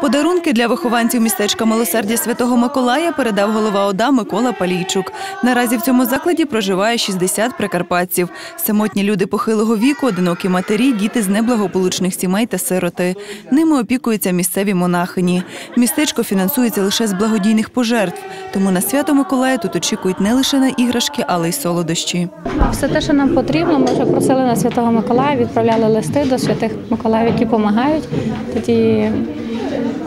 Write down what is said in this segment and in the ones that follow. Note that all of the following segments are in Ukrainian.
Подарунки для вихованців містечка Милосердя Святого Миколая передав голова ОДА Микола Палійчук. Наразі в цьому закладі проживає 60 прикарпатців. Самотні люди похилого віку, одинокі матері, діти з неблагополучних сімей та сироти. Ними опікуються місцеві монахині. Містечко фінансується лише з благодійних пожертв. Тому на свято Миколая тут очікують не лише на іграшки, але й солодощі. Все те, що нам потрібно, ми вже просили на Святого Миколая, відправляли листи до святих Миколаїв, які допомагають. Тоді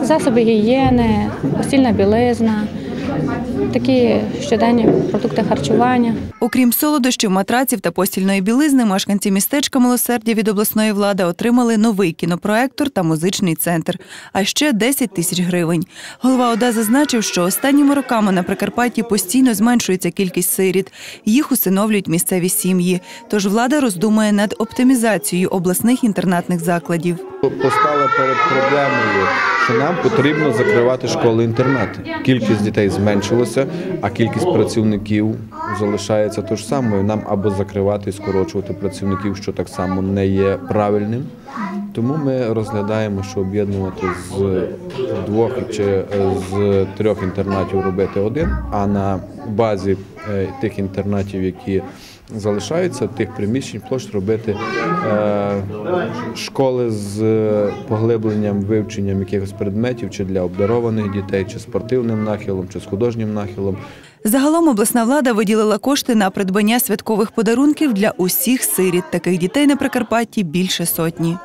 засоби гігієни, постільна білизна, такі щоденні продукти харчування. Окрім солодощів, матраців та постільної білизни, мешканці містечка Милосердя від обласної влади отримали новий кінопроектор та музичний центр, а ще 10 тисяч гривень. Голова ОДА зазначив, що останніми роками на Прикарпатті постійно зменшується кількість сиріт. Їх усиновлюють місцеві сім'ї. Тож влада роздумує над оптимізацією обласних інтернатних закладів. постала перед проблемою, що нам потрібно закривати школи-інтернати. Кількість дітей зменшилася, а кількість працівників залишається тож самою. Нам або закривати і скорочувати працівників, що так само не є правильним. Тому ми розглядаємо, що об'єднувати з двох чи з трьох інтернатів робити один, а на базі е, тих інтернатів, які залишаються, тих приміщень площ робити е, школи з е, поглибленням, вивченням якихось предметів, чи для обдарованих дітей, чи спортивним нахилом, чи з художнім нахилом. Загалом обласна влада виділила кошти на придбання святкових подарунків для усіх сиріт. Таких дітей на Прикарпатті більше сотні.